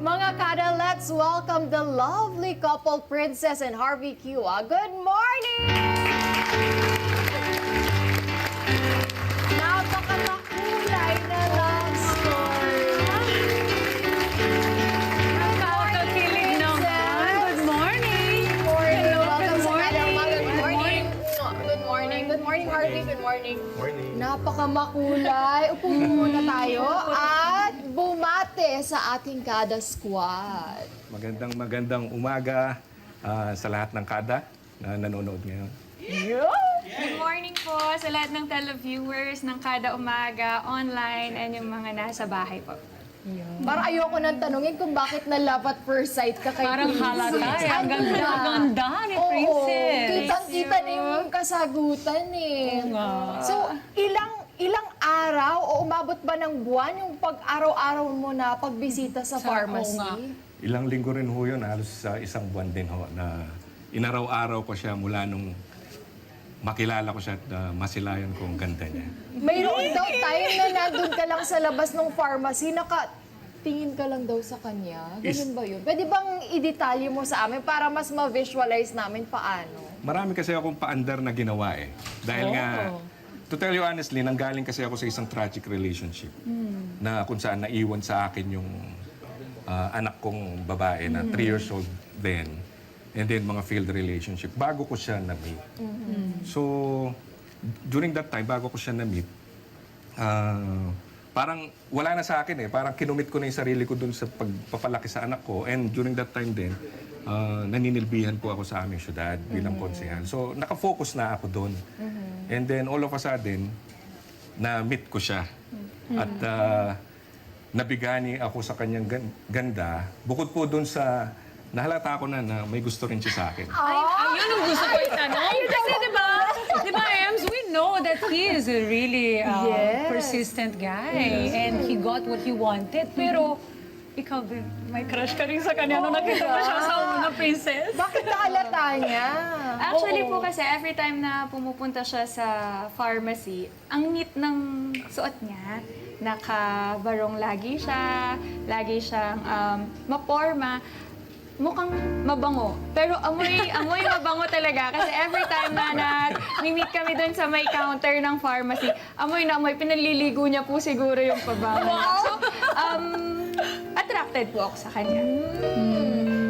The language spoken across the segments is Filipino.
Mga kada, let's welcome the lovely couple, Princess and Harvey Kiwa. Good morning! Napakamakulay na love story. Nakakakilig naman. Good morning. Good morning. Hello, Welcome good sa Kada morning. Good morning. Good morning. Good morning, Harvey. Good morning. Napakamakulay. Upo muna tayo sa ating kada squad. Magandang magandang umaga ah, sa lahat ng kada na nanonood ngayon. Good morning po sa lahat ng televiewers ng Kada Umaga, online, and yung mga nasa bahay po. Parang ayoko nang tanungin kung bakit na love at first sight ka kay Parang Princess. halata eh. Ang Ano ganda, na? ang ganda ni Oo, Princess. kitang-kita na yung kasagutan eh. So, ilang umabot ba ng buwan yung pag-araw-araw mo na pagbisita sa, Sa- pharmacy? Ilang linggo rin ho yun, halos sa isang buwan din ho, na inaraw-araw ko siya mula nung makilala ko siya at ah, masilayan ko ang ganda niya. Mayroon daw time na nandun ka lang sa labas ng pharmacy, naka tingin ka lang daw sa kanya. Ganun ba yun? Pwede bang i-detalye mo sa amin para mas ma-visualize namin paano? Marami kasi akong paandar na ginawa eh. Dahil nga, to tell you honestly, nanggaling kasi ako sa isang tragic relationship na kung saan naiwan sa akin yung ah, anak kong babae na 3 years old then and then mga failed relationship bago ko siya na-meet. So, during that time, bago ko siya na-meet, ah, parang wala na sa akin eh. Parang kinumit ko na yung sarili ko dun sa pagpapalaki sa anak ko. And during that time din, ah, naninilbihan ko ako sa aming syudad bilang konsehal. So, nakafocus na ako doon. And then, all of a sudden, na-meet ko siya. At ah, nabigani ako sa kanyang gan- ganda. Bukod po doon sa nahalata ko na na may gusto rin siya sa akin. Ayun ang gusto ko itanong. Kasi di ba, di ba, Ems, we know that he is a really uh, Yes. persistent guy. And he got what he wanted. Pero, ikaw din, may crush ka rin sa kanya nung nakita mo siya sa una, princess. Bakit nahalata niya? Actually po kasi every time na pumupunta siya sa pharmacy, ang neat ng suot niya. Nakabarong lagi siya, lagi siyang um, maporma. Mukhang mabango. Pero amoy, amoy mabango talaga. Kasi every time na nag-meet kami doon sa may counter ng pharmacy, amoy na amoy. Pinaliligo niya po siguro yung pabango. So, um, attracted po ako sa kanya.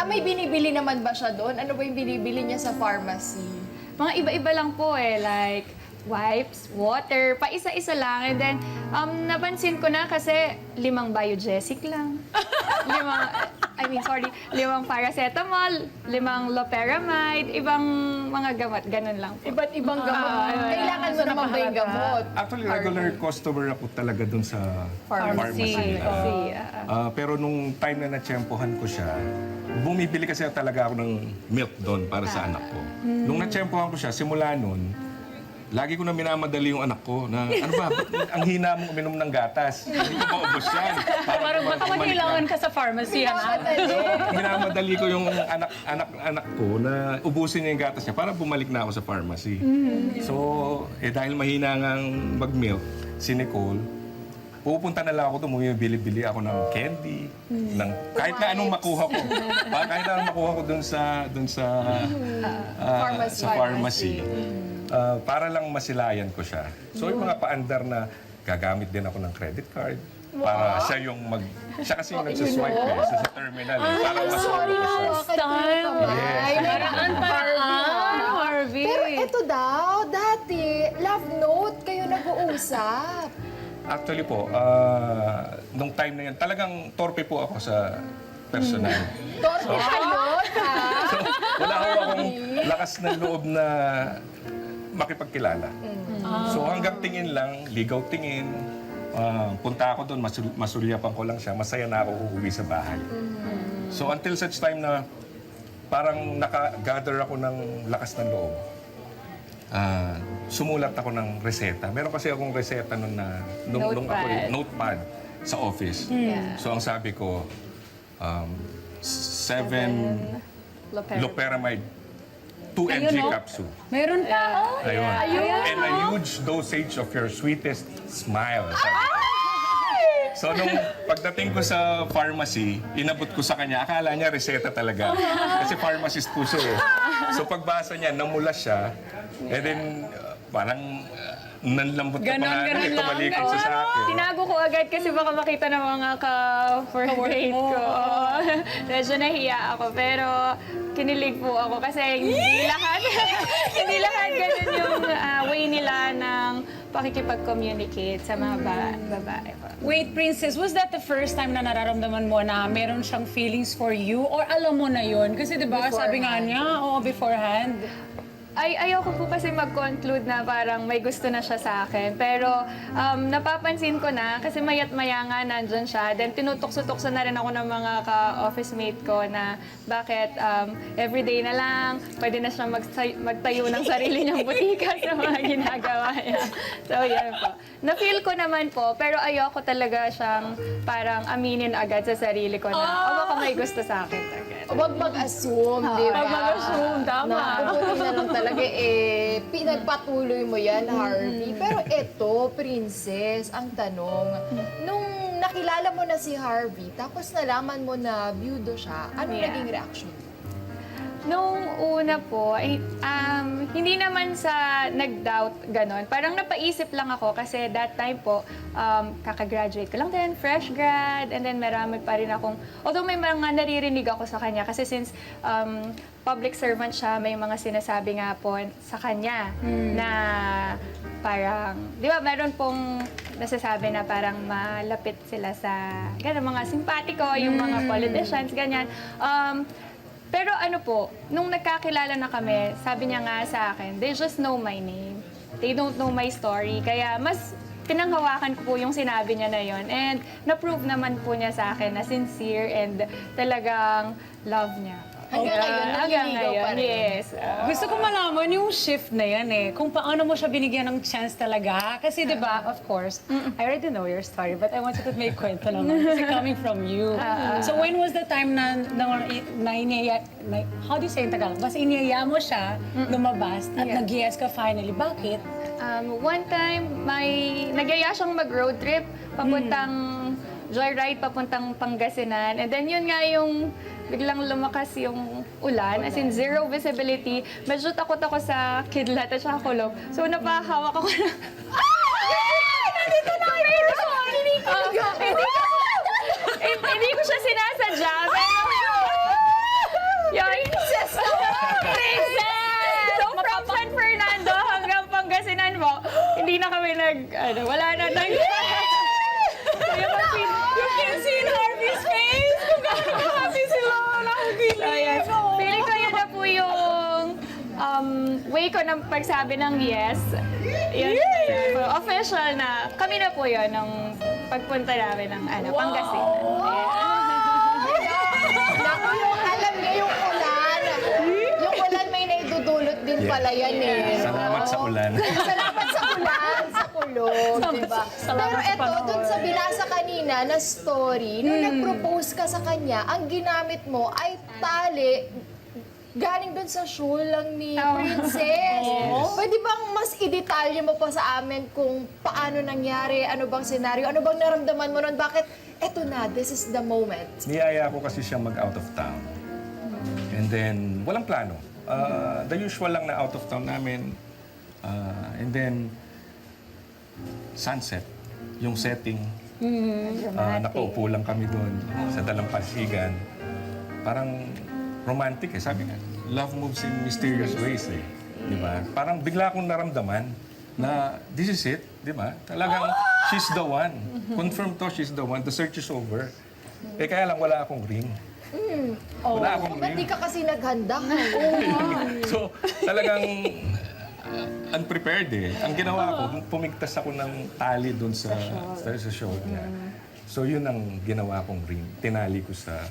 Ah, may binibili naman ba siya doon? Ano ba yung binibili niya sa pharmacy? mga iba-iba lang po eh, like wipes, water, pa isa-isa lang. And then, um, napansin ko na kasi limang biogesic lang. limang, I mean, sorry, limang paracetamol, limang loperamide, ibang mga gamot, ganun lang po. Iba't ibang gamot. Ah, Kailangan mo naman ba yung gamot? Actually, regular customer ako talaga doon sa Pharmacy. pharmacy. Ah, ah, ah, pero nung time na natsyempohan ko siya, bumibili kasi talaga ako ng milk doon para sa anak ko. Nung natsyempohan ko siya, simula noon, lagi ko na minamadali yung anak ko na, ano ba, ba't ang hina mong uminom ng gatas. Hindi ko ba ubos yan? Parang baka na. ka sa pharmacy, anak. Minamadali ko yung anak anak anak ko na ubusin niya yung gatas niya para bumalik na ako sa pharmacy. So, eh dahil mahina ngang mag-milk, si Nicole, pupunta na lang ako doon, bumibili-bili ako ng candy, ng kahit na anong makuha ko. Pa- kahit na anong makuha ko doon sa doon sa ah, Pharmacy. sa pharmacy. Ah, para lang masilayan ko siya. So, yung mga paandar na gagamit din ako ng credit card para siya yung mag... Siya kasi yung nagsaswipe eh, sa, sa terminal. eh, para masolo ko siya. Style. Yes. Paraan, paraan, Harvey. Pero ito daw, dati, love note kayo nag-uusap. Actually po, ah, nung time na yan, talagang torpe po ako sa personal. Torpe kayo? So, wala ho akong lakas ng loob na makipagkilala. So hanggang tingin lang, ligaw tingin, ah, punta ako doon, masul masulyapan ko lang siya, masaya na ako uuwi sa bahay. So until such time na parang naka-gather ako ng lakas ng loob, ah, sumulat ako ng reseta. Meron kasi akong reseta nun na, nung, nung ako, Notepad. notepad sa office. So ang sabi ko, um, seven loperamide. Loperamide 2 mg Ayun, oh. capsule. Meron pa, oh. Ayun. And a huge dosage of your sweetest smile. Sabi ko. So nung pagdating ko sa pharmacy, inabot ko sa kanya, akala niya reseta talaga. Kasi pharmacist po siya eh. So pagbasa niya, namula siya. And then, uh, parang uh, nanlambot na Ganon, pangalan. ganon Eh, lang. siya sa akin. Tinago ko agad kasi baka makita ng mga ka-workmate ko. Oo. Medyo nahiya ako. Pero kinilig po ako kasi hindi lahat, hindi lahat ganun yung ah, way nila ng pakikipag-communicate sa mga ba- babae po. Wait, Princess, was that the first time na nararamdaman mo na meron siyang feelings for you? Or alam mo na yun? Kasi di ba sabi nga niya, oo, beforehand. Ay, ayoko po kasi mag-conclude na parang may gusto na siya sa akin. Pero um, napapansin ko na, kasi mayat maya nga nandyan siya. Then tinutukso-tukso na rin ako ng mga ka-office mate ko na bakit um, everyday na lang, pwede na siya magtay- magtayo ng sarili niyang butika sa mga ginagawa niya. So, yan po. Na-feel ko naman po, pero ayoko talaga siyang parang aminin agad sa sarili ko na, o baka may gusto sa akin. Huwag mag-assume, di ba? Huwag mag-assume, tama. Na, mabuti na lang talaga eh, pinagpatuloy mo yan, Harvey. Pero eto, princess, ang tanong, nung nakilala mo na si Harvey, tapos nalaman mo na byudo siya, ano Yeah. naging reaction mo? Nung una po, ay, um, hindi naman sa nag-doubt ganon. Parang napaisip lang ako kasi that time po, um, kakagraduate ko lang din, fresh grad, and then marami pa rin akong, although may mga naririnig ako sa kanya kasi since um, public servant siya, may mga sinasabi nga po sa kanya na parang, di ba, meron pong nasasabi na parang malapit sila sa, gano'n, mga simpatiko, yung mga politicians, ganyan. Um, pero ano po, nung nagkakilala na kami, sabi niya nga sa akin, they just know my name. They don't know my story. Kaya mas pinanghawakan ko po yung sinabi niya na yon And na-prove naman po niya sa akin na sincere and talagang love niya. Hanggang ngayon, hanggang nanliligaw pa ngayon, rin. yes. Ah. Gusto ko malaman yung shift na yan eh. Kung paano mo siya binigyan ng chance talaga. Kasi di ba, of course, I already know your story, but I wanted to make kwento naman. Kasi coming from you. so when was the time na, na, na, iniya, na how do you say in Tagalog? Basta iniyaya mo siya, lumabas, at Yeah. nag-yes ka finally. Bakit? Um, one time, may nagyaya siyang mag-road trip papuntang joyride papuntang Pangasinan. And then yun nga yung biglang lumakas yung ulan, as in zero visibility. Medyo takot ako sa kidlat at saka kulog. So napahawak ako na... Ah! Nandito na kayo! Hindi ko, hindi ko, eh, hindi ko siya sinasadya, pero... Yun. Princess! Princess! So from San Fernando hanggang Pangasinan mo, hindi na kami nag... Ano, wala na nag... So, yung mag- You can see in Harvey's face kung gaano happy sila nakikilig. So, yes. Feeling ko yun na po yung um, way ko ng pagsabi ng yes. Yun, so, official na. Kami na po yun ng pagpunta namin ng ano, Pangasinan. Naku, yung alam yung ulan. Yung ulan may naidudulot din pala yan eh. Salamat sa ulan. Salamat sa ulan, sa kulog, di ba? salamat Pero sa eto, panahon. dun sa binasa kanina na story, nung Hmm. nag-propose ka sa kanya, ang ginamit mo ay tali galing dun sa show lang ni Oh. Princess. Pwede bang mas i-detalye mo pa sa amin kung paano nangyari, ano bang senaryo, ano bang naramdaman mo nun, bakit eto na, this is the moment. Niyaya ko kasi siya mag-out of town. And then, walang plano. Uh, the usual lang na out of town namin. Uh, and then, sunset. Yung setting. Uh, nakaupo lang kami doon sa dalampasigan. Parang romantic eh. Sabi nga, love moves in mysterious ways eh. Di ba? Parang bigla akong naramdaman na this is it. Di ba? Talagang she's the one. Confirm to, she's the one. The search is over. Eh kaya lang wala akong ring. Wala akong Ba't di ka kasi naghanda? So talagang uh, unprepared eh. Ang ginawa ko, pumigtas ako ng tali doon sa, sa, sa show niya. So yun ang ginawa kong ring. Tinali ko sa,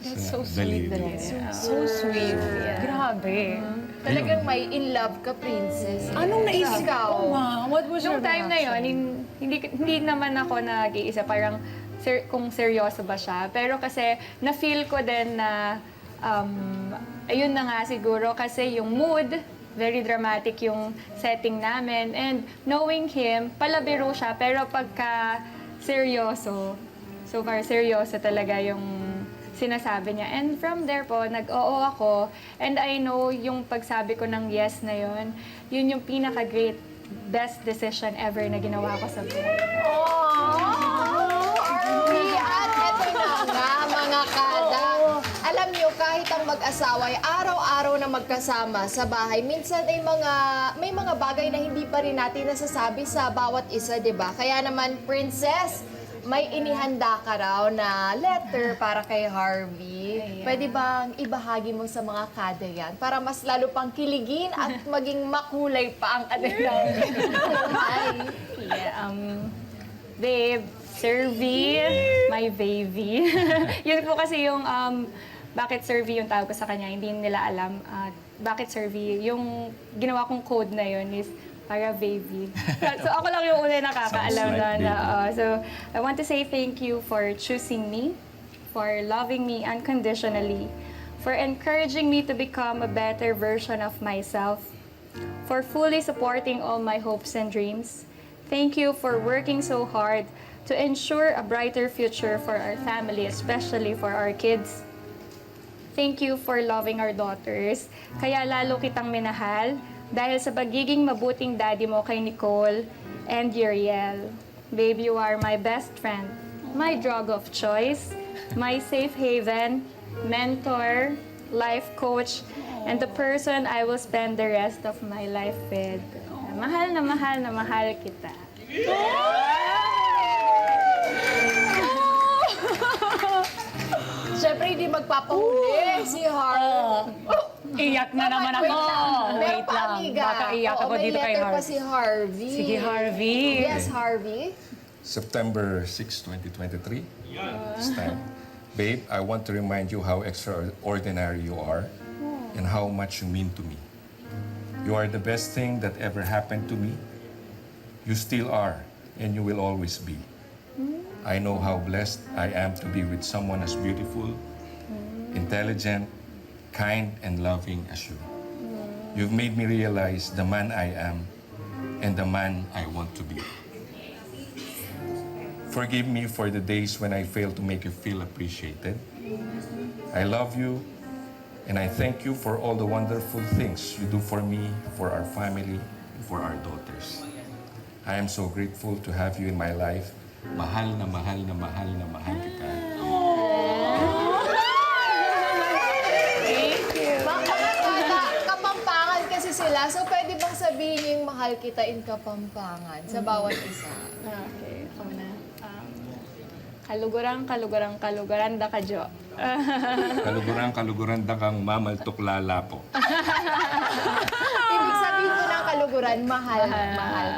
That's sa so sweet. daliri. So sweet. Grabe. Talagang may in love ka, princess. Anong naisip Ikaw? ko? ma? What was your Nung time na reaction? yon, hin- hindi, hindi naman ako nag-iisa. Parang ser- kung seryoso ba siya. Pero kasi na-feel ko din na, um, ayun na nga siguro, kasi yung mood, very dramatic yung setting namin. And knowing him, palabiro siya. Pero pagka seryoso. So far, seryoso talaga yung sinasabi niya. And from there po, nag-oo ako. And I know yung pagsabi ko ng yes na yun, yun yung pinaka-great, best decision ever na ginawa ko sa buhay. Oh! At eto na nga, mga kada. Alam niyo, kahit ang mag-asawa ay araw-araw na magkasama sa bahay, minsan ay mga, may mga bagay na hindi pa rin natin nasasabi sa bawat isa, di ba? Kaya naman, Princess, may inihanda ka raw na letter para kay Harvey. Pwede bang ibahagi mo sa mga kada yan para mas lalo pang kiligin at maging makulay pa ang kanilang buhay? Yeah, um, babe, Sir V, my baby. Yun po kasi yung um, bakit Sir V yung tawag ko sa kanya, hindi nila alam uh, bakit Sir V. Yung ginawa kong code na yun is para baby. so ako lang yung una nakakaalam Sounds like na. na baby. uh, so I want to say thank you for choosing me, for loving me unconditionally, for encouraging me to become a better version of myself, for fully supporting all my hopes and dreams. Thank you for working so hard to ensure a brighter future for our family, especially for our kids. Thank you for loving our daughters. Kaya lalo kitang minahal dahil sa pagiging mabuting daddy mo kay Nicole and Uriel. Babe, you are my best friend, my drug of choice, my safe haven, mentor, life coach, and the person I will spend the rest of my life with. Mahal na mahal na mahal kita. Siyempre, hindi magpapahuli si Harvey. Iyak na naman ako. Wait lang. Baka iyak ako dito kay letter pa Harvey. si Harvey. Sige, Harvey. Yes, Harvey. September 6, 2023. This time. Babe, I want to remind you how extraordinary you are and how much you mean to me. You are the best thing that ever happened to me. You still are, and you will always be. I know how blessed I am to be with someone as beautiful, intelligent, kind, and loving as you. You've made me realize the man I am and the man I want to be. Forgive me for the days when I failed to make you feel appreciated. I love you and I thank you for all the wonderful things you do for me, for our family, and for our daughters. I am so grateful to have you in my life. Mahal na mahal na mahal na mahal kita. Mahal kita in kapampangan sa bawat isa? Okay, ako na. Um, kaluguran, kaluguran, kaluguran, da ka, Jo. Kaluguran, kaluguran da kang mamaltok lalapo. Ibig sabihin ko ng kaluguran, mahal, mahal.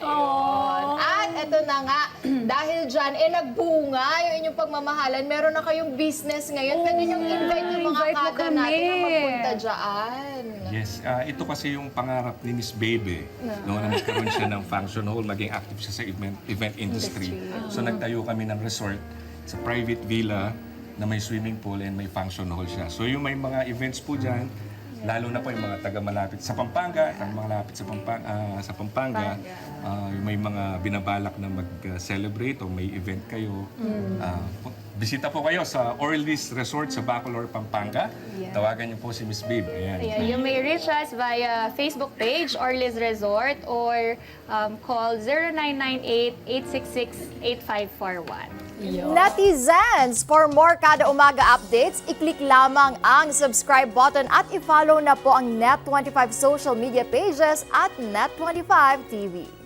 Ayun. At eto na nga, dahil dyan, eh nagbunga yung inyong pagmamahalan. Meron na kayong business ngayon. Pwede niyong invite yung mga invite mo kada kami. natin na magpunta dyan. Yes, ah, ito kasi yung pangarap ni Miss Baby. Noon na magkaroon siya ng function hall, maging active siya sa event, event industry. So nagtayo kami ng resort sa private villa na may swimming pool and may function hall siya. So yung may mga events po dyan, lalo na po yung mga taga malapit sa Pampanga, taga malapit sa Pampanga, sa Pampanga, ah, yung may mga binabalak na mag-celebrate o may event kayo. ah, pu- bisita po kayo sa Orlis Resort sa Bacolor, Pampanga. Tawagan niyo po si Miss Babe. Ayan. Yeah, you may reach us via Facebook page, Orlis Resort, or um, call 0998-866-8541. Netizens, for more kada umaga updates, i-click lamang ang subscribe button at i-follow na po ang Net25 social media pages at Net25 TV.